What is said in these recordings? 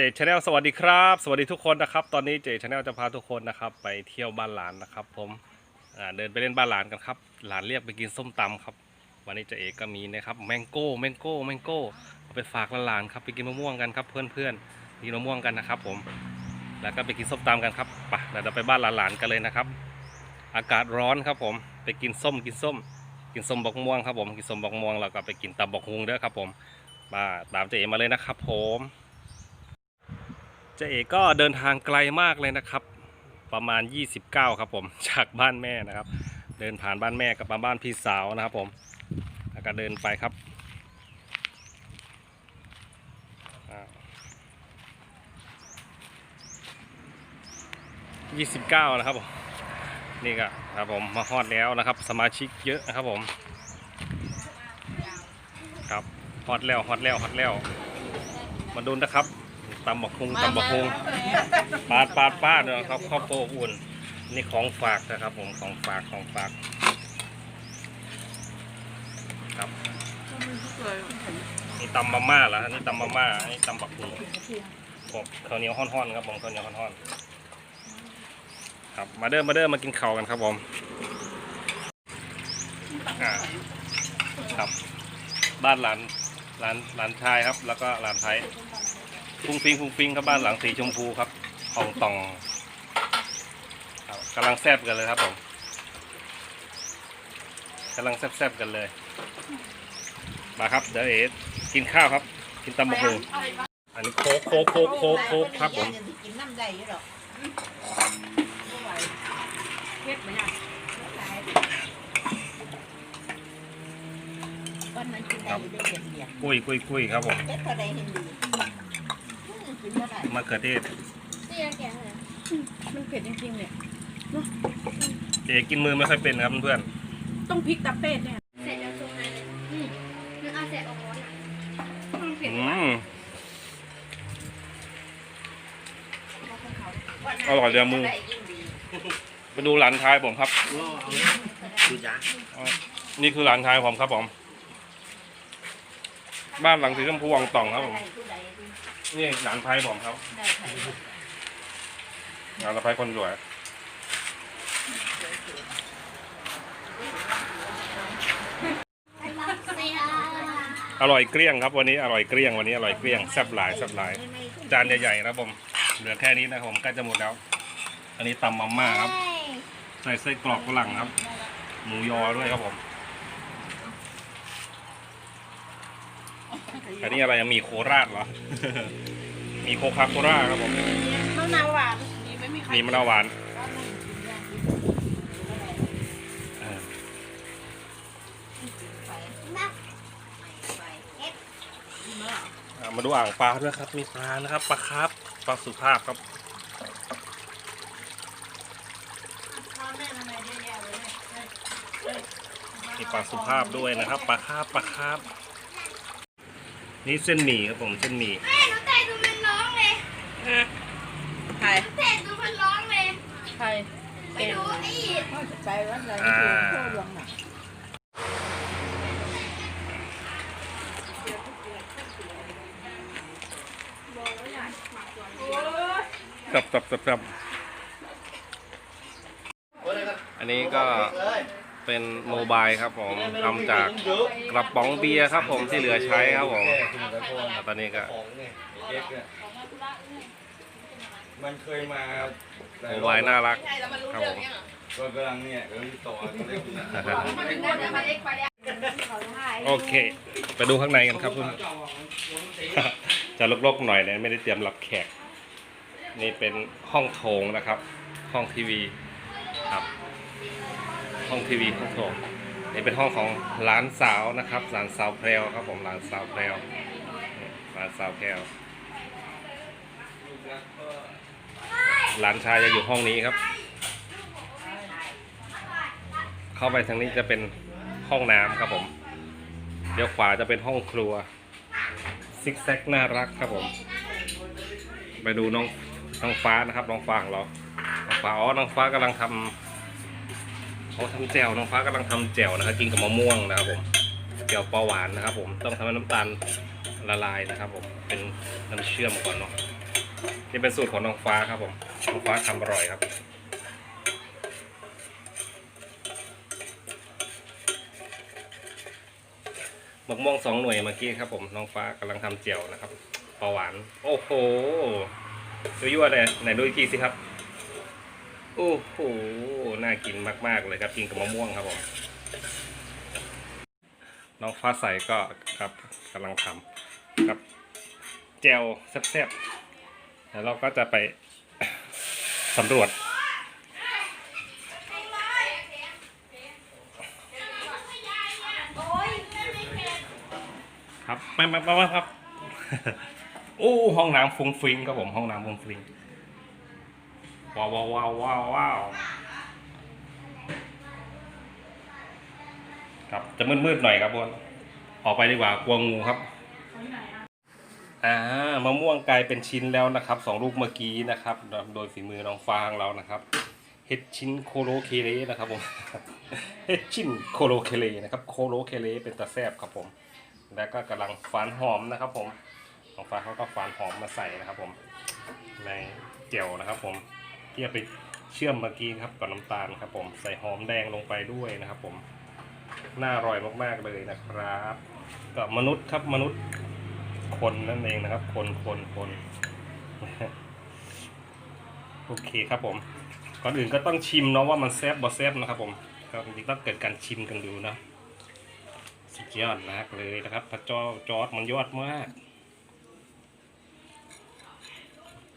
เจชาแนลสวัสดีครับ สวัสดีทุกคนนะครับ ตอนนี้เจชาแนลจะพาทุกคนนะครับ ไปเที่ยวบ้านหลานนะครับ ผมเดินไปเล่นบ้านหลานกันครับ หลานเรียกไปกินส้มตำครับ วันนี้เจเอกก็มีนะครับแมงโก้แมงโก้แมงโก้เอาไปฝากหลานครับไปกินมะม่วงกันครับ เพื่อนๆกินมะม่วงกันนะครับ ผม แล้วก็ไปกินส้มตำกันครับไปเดี๋ยวเราไปบ้านหลานๆกันเลยนะครับ อากาศร้อนครับ ผมไปกินส้มกินส้ม กินส้มบอกม่วงครับผมกินส้มบอกม่วงแล้วก็ไปกินตำบอกฮุงเด้อครับ ผมมาตามเจเอมาเลยนะครับ ผม เจเอกก็เดินทางไกลมากเลยนะครับ ประมาณ 29 ครับผมจากบ้านแม่นะครับ เดินผ่านบ้านแม่กับมาบ้านพี่สาวนะครับผมแล้วก็เดินไปครับอ่า29นะครับผมนี่ก็ครับผมมาฮอดแล้วนะครับ สมาชิกเยอะนะครับผมครับฮอดแล้วฮอดแล้วฮอดแล้วมาดูนะครับ ตำบักฮุงตำบักฮุงปาดปาดปาดเลยครับครอบครัวอบอุ่น นี่ของฝากนะครับ ผมของฝากของฝาก ครับนี่ตำมาม่าแล้วนี่ตำมาม่าอันนี่ตำบักฮุงผมข้าวเหนียวห้อนๆครับผมข้าวเหนียวห้อนๆครับมาเดิมมาเดิมมากินข้าวกันครับผมอ่าครับบ้านหลานหลานหลานชายครับ แล้วก็หลานไทย ฟุ้งฟิงฟุ้งฟิงครับบ้านหลังสีชมพูครับห้องตองครับกำลังแซบกันเลยครับผมกำลังแซบๆกันเลย มาครับเดี๋ยวเอ๋กินข้าวครับ กินตำบักหุ่งอันนี้โค้กโค้กโค้กโค้กโค้กครับผมกินน้ำได้อยู่หรอกเฮ็ดไหมอะวันนั้นกินได้อยู่ได้เดียวเดียวกุ้ยกุ้ยกุ้ยครับผมเฮ็ดเท่าใดเห็นดี กินเท่าไหร่มะเขือเทศนี่แกะเลยมันเผ็ดจริงๆเนี่ยเอ๋กินมือไม่ค่อยเป็นครับเพื่อนต้องพริกตะเป็ดเนี่ยเสร็จแล้วตรงนั้นเลยอืมนึกเอาเสร็จออกร้อนอะมันๆเผ็ดอืมอร่อยเดี๋ยวมือไปดูหลานชายผมครับนี่คือหลานชายผมครับผม บ้านหลังสีชมพูวังต่องครับผม นี่หลานชายผมครับหลานสะพ้ายคนสวยอร่อยเกลี้ยงครับวันนี้อร่อยเกลี้ยงวันนี้อร่อยเกลี้ยงแซ่บหลายแซ่บหลายจานใหญ่ๆนะครับผมเหลือแค่นี้นะครับผมใกล้จะหมดแล้ว อันนี้ตำมาม่าครับ ใส่ไส้กรอกฝรั่งครับ หมูยอด้วยครับผม อันนี้อะไรอะมีโคราชเหรอ มีโคคาโคราครับผมมะนาวหวานนี่ไม่มีใครมีมะนาวหวานเอออะมาดูอ่างปลาด้วยครับ มีปลานะครับปลาครับปลาสุภาพครับมีปลาสุภาพด้วยนะครับปลาคาบปลาคาบ นี่เส้นหมี่ครับผมเส้นหมี่แม่หนูเตะดูมันร้องเลยใครเตะดูมันร้องเลยใครไปดูไอ้พ่อจะไปวัดอะไรที่โคหลวงน่ะจับจับจับจับอันนี้ก็ เป็นโมบายครับผมทำจากกระป๋องเบียร์ครับผมที่เหลือใช้ครับผมแล้วตอนนี้ก็ของเนี่ยเอ็กซ์เนี่ยมันเคยมาโมบายน่ารักครับผมก็กำลังเนี่ยกำลังต่อกันเลยโอเค ไปดูข้างในกันครับคุณจะลกๆหน่อยนะไม่ได้เตรียมรับแขก นี่เป็นห้องโถงนะครับ ห้องทีวีครับ ห้องทีวีห้องโถงนี่เป็นห้องของหลานสาวนะครับ หลานสาวแพรวครับผมหลานสาวแพร่หลานสาวแพรวหลานชายจะอยู่ห้องนี้ครับ เข้าไปทางนี้จะเป็นห้องน้ำครับผมเดี๋ยวขวาจะเป็นห้องครัวซิกแซกน่ารักครับผม ไปดูน้องน้องฟ้านะครับ น้องฟ้าของเราน้องฟ้าอ๋อน้องฟ้ากำลังทำ เขาทำแจ่วน้องฟ้ากำลังทำแจ่วนะครับกินกับมะม่วงนะครับผมแจ่วปลาหวานนะครับ ผมต้องทำให้น้ำตาลละลายนะครับ ผมเป็นน้ำเชื่อมก่อนเนาะนี่เป็นสูตรของน้องฟ้าครับผมน้องฟ้าทำอร่อยครับมะม่วงสองหน่วยเมื่อกี้ครับผมน้องฟ้ากำลังทำเจียวนะครับปลาหวาน โอ้โหยั่วเลยไหนดูอีกทีสิครับ โอ้โห น่ากินมากๆเลยครับกินกับมะม่วงครับผม น้องฟ้าใสก็ครับกำลังทำครับเจลแซ่บๆ แล้วเราก็จะไปสำรวจ ครับไม่ไม่ไม่ไม่ครับ โอ้ ห้องน้ำฟุ้งฟิงครับผม ห้องน้ำฟุ้งฟิง ว้าวว้าวว้าวว้าวว้าวครับจะมืดๆหน่อยครับบนออกไปดีกว่ากลัวงูครับอ่ามะม่วงกลายเป็นชิ้นแล้วนะครับสองลูกเมื่อกี้นะครับ โดยฝีมือน้องฟางเรานะครับเฮ็ดชิ้นโคโลเคเลนะครับผมเฮ็ดชิ้นโคโลเคเลนะครับโคโลเคเลเป็นตาแซบครับผม แล้วก็กำลังฝานหอมนะครับผมของฟ้าเขาก็ฝานหอมมาใส่นะครับผมในเจียวนะครับผม ที่เอาไปเชื่อมเมื่อกี้ครับกับน้ำตาลครับ ผมใส่หอมแดงลงไปด้วยนะครับ ผมน่าอร่อยมากๆเลยนะครับกับมนุษย์ครับมนุษย์คนนั่นเองนะครับ คนคนคนโอเคครับผมก่อนอื่นก็ต้องชิมเนาะว่ามันแซ่บบ่แซ่บนะครับผมก็จริงๆต้องเกิดการชิมกันดูนะสุดยอดมากเลยนะครับพระจอจอร์ดมันยอดมาก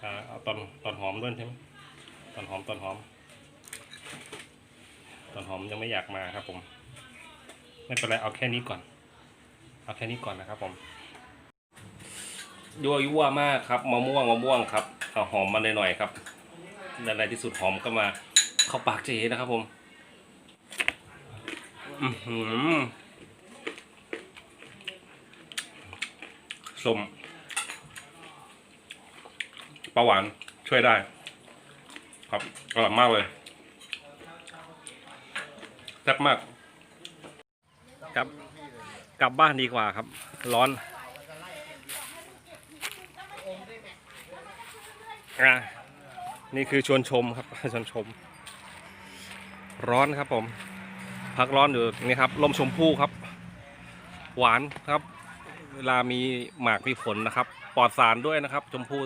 อ่าเอาตอนตอนหอมด้วยใช่ไหม ตอนหอมตอนหอม ตอนหอมยังไม่อยากมาครับผม ไม่เป็นไรเอาแค่นี้ก่อน เอาแค่นี้ก่อนนะครับผมยั่วยั่วมากครับมะม่วงมะม่วงครับเอาหอมมาหน่อยๆครับในที่สุดหอมก็มา เข้าปากเจ๊นะครับผมอือหือส้มปลาหวานช่วยได้ ครับอร่อยมากเลยแซ่บมาก ครับ กลับบ้านดีกว่าครับ ร้อนอะนี่คือชวนชมครับชวนชม ร้อนครับผม พักร้อนอยู่นี่ครับลมชมพู่ครับ หวานครับ เวลามีหมากมีผลนะครับ ปลอดสารด้วยนะครับ ชมพู่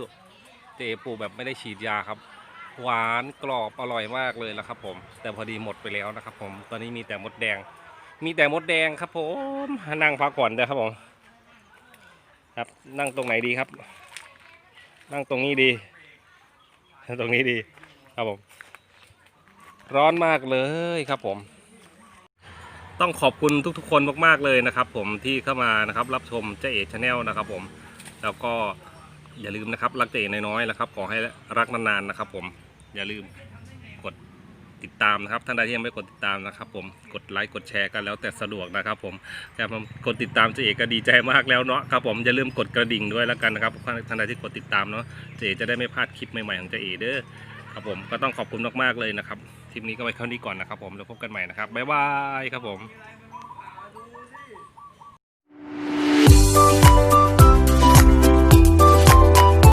เจปูแบบไม่ได้ฉีดยาครับ หวานกรอบอร่อยมากเลยนะครับ ผม แต่พอดีหมดไปแล้วนะครับ ผม ตอนนี้มีแต่มดแดง มีแต่มดแดงครับ ผมนั่งพักก่อนเด้อครับผม ครับนั่งตรงไหนดีครับ นั่งตรงนี้ดี ตรงนี้ดี ครับผม ร้อนมากเลยครับผมต้องขอบคุณทุกๆคนมากๆเลยนะครับ ผมที่เข้ามานะครับรับชมเจ๊เอ๋ชาแนลนะครับ ผมแล้วก็อย่าลืมนะครับรักเจ๊น้อยๆนะครับขอให้รักนานๆนะครับ ผม อย่าลืมกดติดตามนะครับท่านใดที่ยังไม่กดติดตามนะครับ ผมกดไลค์กดแชร์กันแล้วแต่สะดวกนะครับ ผมแต่ผมกดติดตามเจ๊เอ๋ก็ดีใจมากแล้วเนาะครับผมอย่าลืมกดกระดิ่งด้วยแล้วกันนะครับท่านใดที่กดติดตามเนาะเจ๊เอ๋จะได้ไม่พลาดคลิปใหม่ๆของเจ๊เอ๋เด้อครับผมก็ต้องขอบคุณมากๆเลยนะครับคลิปนี้ก็ไว้เท่านี้ก่อนนะครับ ผมแล้วพบกันใหม่นะครับบ๊ายบายครับผม